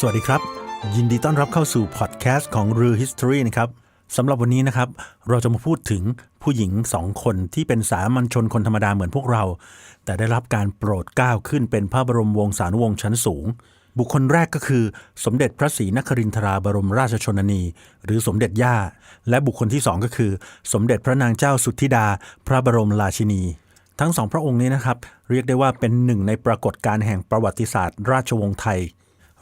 สวัสดีครับ ยินดีต้อนรับเข้าสู่พอดแคสต์ของ Real History นะครับสำหรับวันนี้นะครับ เราจะมาพูดถึงผู้หญิงสองคนที่เป็นสามัญชนคนธรรมดาเหมือนพวกเรา แต่ได้รับการโปรดเกล้าขึ้นเป็นพระบรมวงศานุวงศ์ชั้นสูง บุคคลแรกก็คือ สมเด็จพระศรีนครินทราบรมราชชนนี หรือสมเด็จย่า และบุคคลที่สองก็คือ สมเด็จพระนางเจ้าสุทธิดา พระบรมราชินีทั้งสองพระองค์นี้นะครับ เรียกได้ว่าเป็นหนึ่งในปรากฏการณ์แห่งประวัติศาสตร์ ราชวงศ์ไทย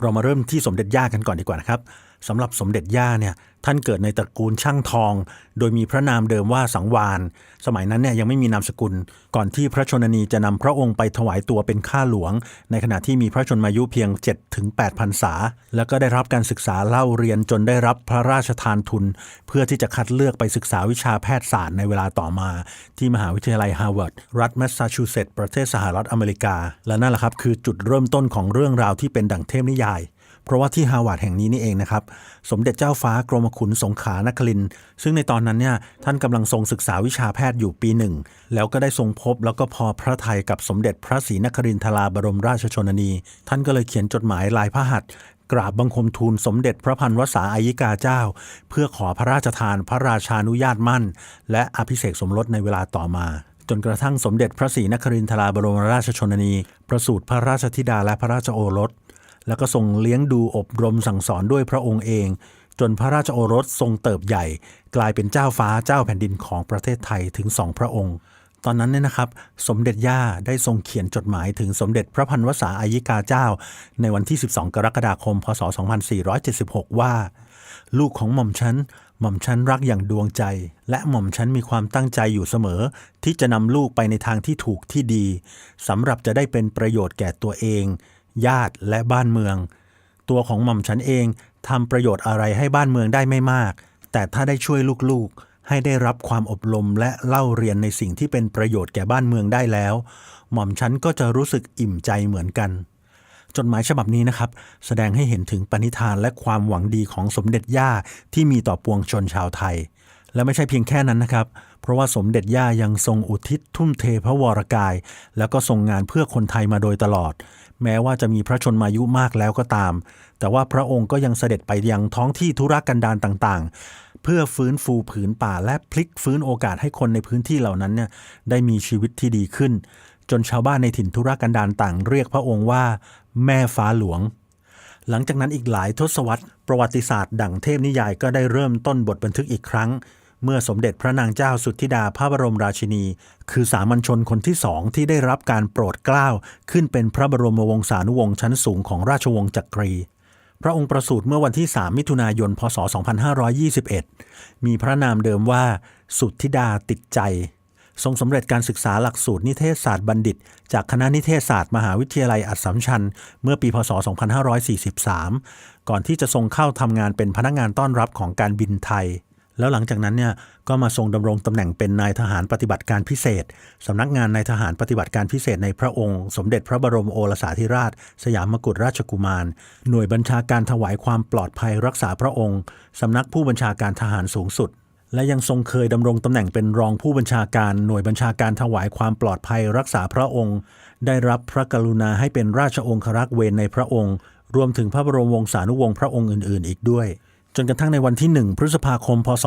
เรามาเริ่มที่สมเด็จย่ากันก่อนดีกว่านะครับสำหรับสมเด็จย่าเนี่ยท่านเกิดในตระกูลช่างทอง โดยมีพระนามเดิมว่าสังวาน สมัยนั้นเนี่ยยังไม่มีนามสกุล ก่อนที่พระชนนีจะนำพระองค์ไปถวายตัวเป็นข้าหลวง ในขณะที่มีพระชนมายุเพียง7ถึง8พรรษา แล้วก็ได้รับการศึกษาเล่าเรียนจนได้รับพระราชทานทุน เพื่อที่จะคัดเลือกไปศึกษาวิชาแพทยศาสตร์ในเวลาต่อมา ที่มหาวิทยาลัยฮาร์วาร์ดรัฐแมสซาชูเซตส์ประเทศสหรัฐอเมริกา และนั่นแหละครับคือจุดเริ่มต้นของเรื่องราวที่เป็นดั่งเทพนิยาย เพราะว่าที่ฮาวาดแห่งนี้นี่เองนะครับ สมเด็จเจ้าฟ้ากรมขุนสงขลานคริน ซึ่งในตอนนั้นเนี่ยท่านกำลังทรงศึกษาวิชาแพทย์อยู่ปีหนึ่ง แล้วก็ได้ทรงพบแล้วก็พอพระทัยกับสมเด็จพระศรีนครินทราบรมราชชนนี ท่านก็เลยเขียนจดหมายลายพระหัตถ์กราบบังคมทูลสมเด็จพระพันวษาอายิกาเจ้า เพื่อขอพระราชทานพระราชานุญาตมั่น และอภิเษกสมรสในเวลาต่อมาจนกระทั่งสมเด็จพระศรีนครินทราบรมราชชนนี ประสูติพระราชธิดาและพระราชโอรส แล้วก็ทรงเลี้ยงดูอบรมสั่งสอนด้วยพระองค์เอง จนพระราชโอรสทรงเติบใหญ่ กลายเป็นเจ้าฟ้าเจ้าแผ่นดินของประเทศไทยถึงสองพระองค์ ตอนนั้นเนี่ยนะครับ สมเด็จย่าได้ทรงเขียนจดหมายถึงสมเด็จพระพันวษาอายิกาเจ้า ในวันที่ 12 กรกฎาคม พศ 2476 ว่า ลูกของหม่อมฉันหม่อมฉันรักอย่างดวงใจ และหม่อมฉันมีความตั้งใจอยู่เสมอ ที่จะนำลูกไปในทางที่ถูกที่ดีสำหรับจะได้เป็นประโยชน์แก่ตัวเอง ญาติและบ้านเมือง ตัวของหม่อมฉันเองทำประโยชน์อะไรให้บ้านเมืองได้ไม่มาก แต่ถ้าได้ช่วยลูกๆ ให้ได้รับความอบรมและเล่าเรียนในสิ่งที่เป็นประโยชน์แก่บ้านเมืองได้แล้ว หม่อมฉันก็จะรู้สึกอิ่มใจเหมือนกัน จดหมายฉบับนี้นะครับ แสดงให้เห็นถึงปณิธานและความหวังดีของสมเด็จย่าที่มีต่อปวงชนชาวไทย และไม่ใช่เพียงแค่นั้นนะครับเพราะว่าสมเด็จย่ายังทรงอุทิศทุ่มเทพระวรกาย แล้วก็ทรงงานเพื่อคนไทยมาโดยตลอด แม้ว่าจะมีพระชนมายุมากแล้วก็ตาม แต่ว่าพระองค์ก็ยังเสด็จไปยังท้องที่ธุรกันดารต่างๆ เพื่อฟื้นฟูผืนป่าและพลิกฟื้นโอกาสให้คนในพื้นที่เหล่านั้นเนี่ยได้มีชีวิตที่ดีขึ้น จนชาวบ้านในถิ่นธุรกันดารต่างเรียกพระองค์ว่า แม่ฟ้าหลวง หลังจากนั้นอีกหลายทศวรรษ ประวัติศาสตร์ดั่งเทพนิยายก็ได้เริ่มต้นบทบันทึกอีกครั้ง เมื่อสมเด็จพระนางเจ้าสุทธิดาพระบรมราชินี คือสามัญชนคนที่สองที่ได้รับการโปรดเกล้าขึ้นเป็นพระบรมวงศานุวงศ์ชั้นสูงของราชวงศ์จักรีพระองค์ประสูติเมื่อวันที่ 3 มิถุนายน พศ 2521 มีพระนามเดิมว่า สุทธิดาติดใจ ทรงสำเร็จการศึกษาหลักสูตรนิเทศศาสตร์บัณฑิต จากคณะนิเทศศาสตร์มหาวิทยาลัยอัสสัมชัญ เมื่อปี พศ 2543 ก่อนที่จะทรงเข้าทำงานเป็นพนักงานต้อนรับของการบินไทย แล้วหลังจากนั้นเนี่ยก็มาทรงดำรงตำแหน่งเป็นนายทหารปฏิบัติการพิเศษสำนักงานนายทหารปฏิบัติการพิเศษในพระองค์ สมเด็จพระบรมโอรสาธิราช สยามกุฎราชกุมาร หน่วยบัญชาการถวายความปลอดภัยรักษาพระองค์สำนักผู้บัญชาการทหารสูงสุด และยังทรงเคยดำรงตำแหน่งเป็นรองผู้บัญชาการหน่วยบัญชาการถวายความปลอดภัยรักษาพระองค์ ได้รับพระกรุณาให้เป็นราชองครักษ์เวรในพระองค์ รวมถึงพระบรมวงศานุวงศ์พระองค์อื่น ๆ อีกด้วย จนกระทั่งในวันที่ 1 พฤษภาคม พศ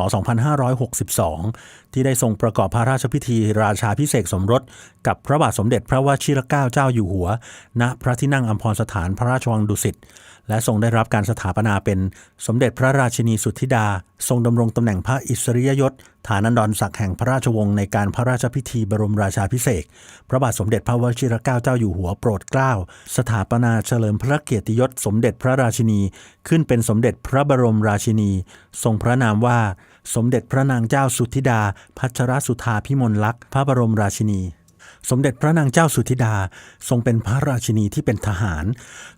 2562 ที่ได้ทรงประกอบพระราชพิธีราชาพิเศษสมรส กับพระบาทสมเด็จพระวชิรเกล้าเจ้าอยู่หัว ณพระที่นั่งอัมพรสถานพระราชวังดุสิต และทรงได้รับการสถาปนาเป็นสมเด็จพระราชินีสุทธิดา ทรงดำรงตำแหน่งพระอิสริยยศ ฐานันดรศักดิ์แห่งพระราชวงศ์ในการพระราชพิธีบรมราชาพิเศษ พระบาทสมเด็จพระวชิรเกล้าเจ้าอยู่หัวโปรดเกล้า สถาปนาเฉลิมพระเกียรติยศสมเด็จพระราชินี ขึ้นเป็นสมเด็จพระบรมราชินี ทรงพระนามว่า สมเด็จพระนางเจ้าสุทธิดา พัชรสุธาพิมลลักษณ์พระบรมราชินี สมเด็จพระนางเจ้าสุธิดา ทรงเป็นพระราชินีที่เป็นทหาร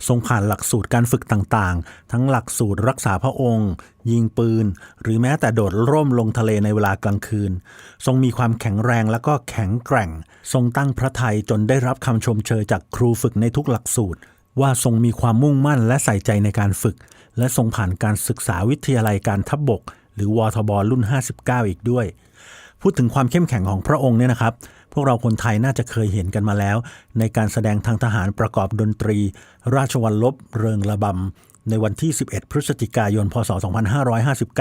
ทรงผ่านหลักสูตรการฝึกต่างๆ ทั้งหลักสูตรรักษาพระองค์ ยิงปืน หรือแม้แต่โดดร่มลงทะเลในเวลากลางคืน ทรงมีความแข็งแรงและก็แข็งแกร่ง ทรงตั้งพระทัยจนได้รับคำชมเชยจากครูฝึกในทุกหลักสูตร ว่าทรงมีความมุ่งมั่นและใส่ใจในการฝึก และทรงผ่านการศึกษาวิทยาลัยการทัพบบก หรือวทบรุ่น 59 อีกด้วย พูดถึงความเข้มแข็งของพระองค์เนี่ยนะครับ พวกเราคนไทยน่าจะเคยเห็นกันมาแล้ว ในการแสดงทางทหารประกอบดนตรี ราชวัลลบเริงระบำในวันที่ 11 พฤศจิกายน พศ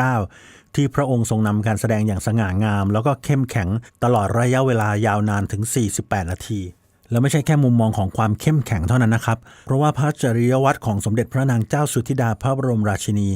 2559 ที่พระองค์ทรงนำการแสดงอย่างสง่างาม แล้วก็เข้มแข็งตลอดระยะเวลายาวนานถึง 48 นาที แล้วไม่ใช่แค่มุมมองของความเข้มแข็งเท่านั้นนะครับ เพราะว่าพระจริยวัตรของสมเด็จพระนางเจ้าสุธิดาพระบรมราชินี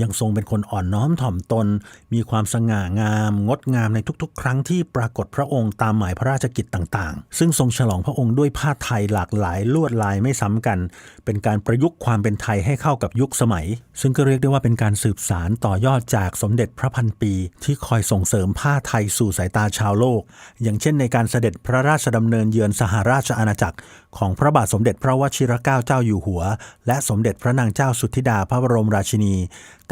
ยังทรงเป็นคนอ่อนน้อมถ่อมตน มีความสง่างาม งดงามในทุกๆ ครั้งที่ปรากฏพระองค์ตามหมายพระราชกิจต่างๆ ซึ่งทรงฉลองพระองค์ด้วยผ้าไทยหลากหลายลวดลายไม่ซ้ำกัน เป็นการประยุกต์ความเป็นไทยให้เข้ากับยุคสมัย ซึ่งก็เรียกได้ว่าเป็นการสืบสารต่อยอดจากสมเด็จพระพันปี ที่คอยส่งเสริมผ้าไทยสู่สายตาชาวโลก อย่างเช่นในการเสด็จพระราชดำเนินเยือนสหรัราชอาณาจักร ของพระบาทสมเด็จพระวชิรเกล้าเจ้าอยู่หัว และสมเด็จพระนางเจ้าสุทธิดาพระบรมราชินี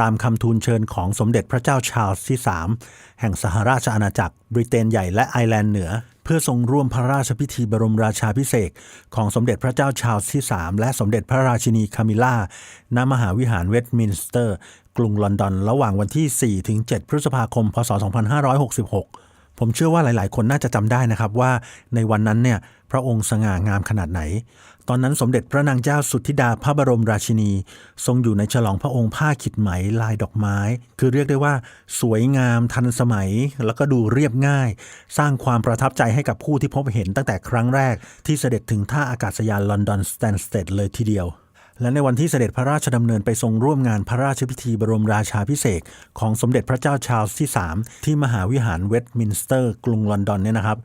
ตามคำทูลเชิญของสมเด็จพระเจ้าชาลส์ที่ 3 แห่งสหราชอาณาจักร บริเตนใหญ่และไอร์แลนด์เหนือ เพื่อทรงร่วมพระราชพิธีบรมราชาพิเศษของสมเด็จพระเจ้าชาลส์ที่ 3 และสมเด็จพระราชินีคามิล่าณมหาวิหารเวสต์มินสเตอร์ กรุงลอนดอน ระหว่างวันที่4ถึง7พฤษภาคม พศ 2566 ผมเชื่อว่าหลาย ๆ คนน่าจะจำได้นะครับว่าในวันนั้นเนี่ยพระองค์สง่างามขนาดไหน ตอนนั้นสมเด็จพระนางเจ้าสุทธิดาพระบรมราชินี ทรงอยู่ในฉลองพระองค์ผ้าขิดไหมลายดอกไม้ คือเรียกได้ว่า สวยงามทันสมัย แล้วก็ดูเรียบง่าย สร้างความประทับใจให้กับผู้ที่พบเห็นตั้งแต่ครั้งแรกที่เสด็จถึงท่าอากาศยานลอนดอนสแตนสเตดเลยทีเดียว และในวันที่เสด็จพระราชดำเนินไปทรงร่วมงานพระราชพิธีบรมราชาพิเศษของสมเด็จพระเจ้าชาร์ลส์ที่ 3 ที่มหาวิหารเวสต์มินสเตอร์ กรุงลอนดอนเนี่ยนะครับ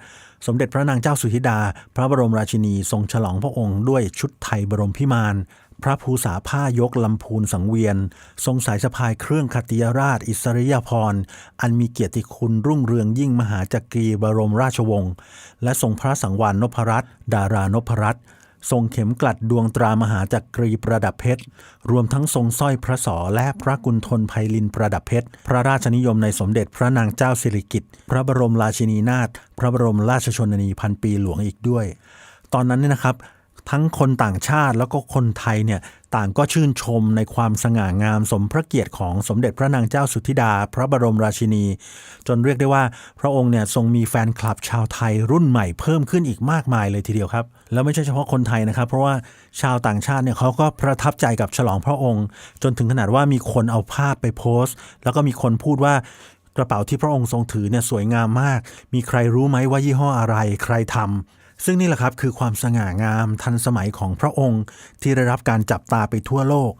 สมเด็จพระนางเจ้าสุธิดา พระบรมราชินีทรงฉลองพระองค์ด้วยชุดไทยบรมพิมานพระภูษาผ้ายกลำพูนสังเวียน ทรงสายสะพายเครื่องคติยราช อิสริยาภรอันมีเกียรติคุณรุ่งเรืองยิ่งมหาจักรีบรมราชวงศ์ และทรงพระสังวานนพรัตน์ดารานพรัตน์ ทรงเข็มกลัดดวงตรามหาจักรีประดับเพชร รวมทั้งทรงสร้อยพระศอและพระกุณฑลไพลินประดับเพชร พระราชนิยมในสมเด็จพระนางเจ้าสิริกิติ์ พระบรมราชินีนาถ พระบรมราชชนนีพันปีหลวงอีกด้วย ตอนนั้นเนี่ยนะครับ ทั้งคนต่างชาติแล้วก็คนไทยเนี่ยต่างก็ชื่นชมในความสง่างามสมพระเกียรติของสมเด็จพระนางเจ้าสุทธิดา พระบรมราชินี จนเรียกได้ว่า พระองค์เนี่ยทรงมีแฟนคลับชาวไทยรุ่นใหม่เพิ่มขึ้นอีกมากมายเลยทีเดียวครับ แล้วไม่ใช่เฉพาะคนไทยนะครับ เพราะว่าชาวต่างชาติเนี่ยเขาก็ประทับใจกับฉลองพระองค์ จนถึงขนาดว่ามีคนเอาภาพไปโพสต์ แล้วก็มีคนพูดว่ากระเป๋าที่พระองค์ทรงถือเนี่ยสวยงามมาก มีใครรู้ไหมว่ายี่ห้ออะไร ใครทำ ซึ่งนี่แหละครับคือความสง่างามทันสมัยของพระองค์ ที่ได้รับการจับตาไปทั่วโลก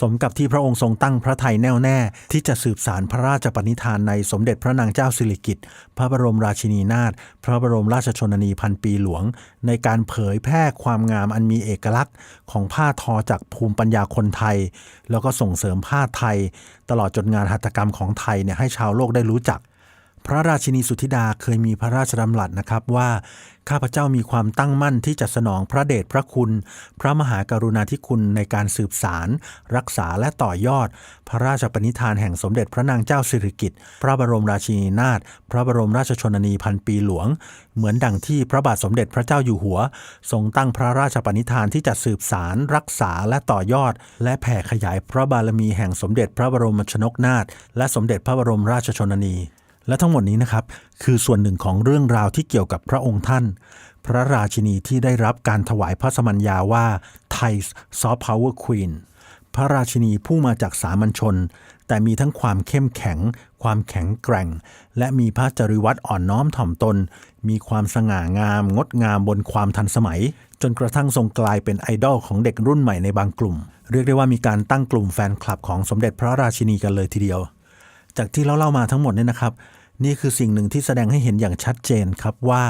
สมกับที่พระองค์ทรงตั้งพระทัยแน่วแน่ ที่จะสืบสารพระราชปณิธานในสมเด็จพระนางเจ้าสิริกิติ์พระบรมราชินีนาถพระบรมราชชนนีพันปีหลวง ในการเผยแพร่ความงามอันมีเอกลักษณ์ ของผ้าทอจากภูมิปัญญาคนไทย แล้วก็ส่งเสริมผ้าไทย ตลอดจนงานหัตถกรรมของไทยเนี่ยให้ชาวโลกได้รู้จัก พระราชินีสุธิดาเคยมีพระราชดำรัสนะครับว่าข้าพเจ้ามีความตั้งมั่นที่จะสนองพระเดชพระคุณ พระมหากรุณาธิคุณในการสืบสาร รักษาและต่อยอด พระราชปณิธานแห่งสมเด็จพระนางเจ้าสิริกิติ์พระบรมราชินีนาถพระบรมราชชนนีพันปีหลวง เหมือนดังที่พระบาทสมเด็จพระเจ้าอยู่หัว ทรงตั้งพระราชปณิธานที่จะสืบสาร รักษาและต่อยอด และแผ่ขยายพระบารมีแห่งสมเด็จพระบรมชนกนาถและสมเด็จพระบรมราชชนนี และทั้งหมดนี้นะครับ คือส่วนหนึ่งของเรื่องราวที่เกี่ยวกับพระองค์ท่าน พระราชินีที่ได้รับการถวายพระสมัญญาว่า Thai Soft Power Queen พระราชินีผู้มาจากสามัญชน แต่มีทั้งความเข้มแข็ง ความแข็งแกร่ง และมีพระจริวัตรอ่อนน้อมถ่อมตน มีความสง่างาม งดงามบนความทันสมัย จนกระทั่งทรงกลายเป็นไอดอลของเด็กรุ่นใหม่ในบางกลุ่ม เรียกได้ว่ามีการตั้งกลุ่มแฟนคลับของสมเด็จพระราชินีกันเลยทีเดียว จากที่เราเล่ามาทั้งหมดเนี่ยนะครับ นี่คือสิ่งหนึ่งที่แสดงให้เห็นอย่างชัดเจนครับว่า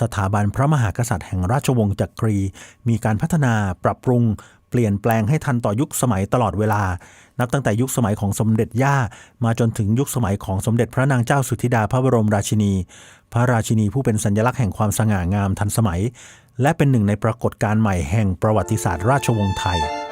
สถาบันพระมหากษัตริย์แห่งราชวงศ์จักรี มีการพัฒนาปรับปรุงเปลี่ยนแปลงให้ทันต่อยุคสมัยตลอดเวลา นับตั้งแต่ยุคสมัยของสมเด็จย่า มาจนถึงยุคสมัยของสมเด็จพระนางเจ้าสุธิดาพระบรมราชินี พระราชินีผู้เป็นสัญลักษณ์แห่งความสง่างามทันสมัย และเป็นหนึ่งในปรากฏการณ์ใหม่แห่งประวัติศาสตร์ราชวงศ์ไทย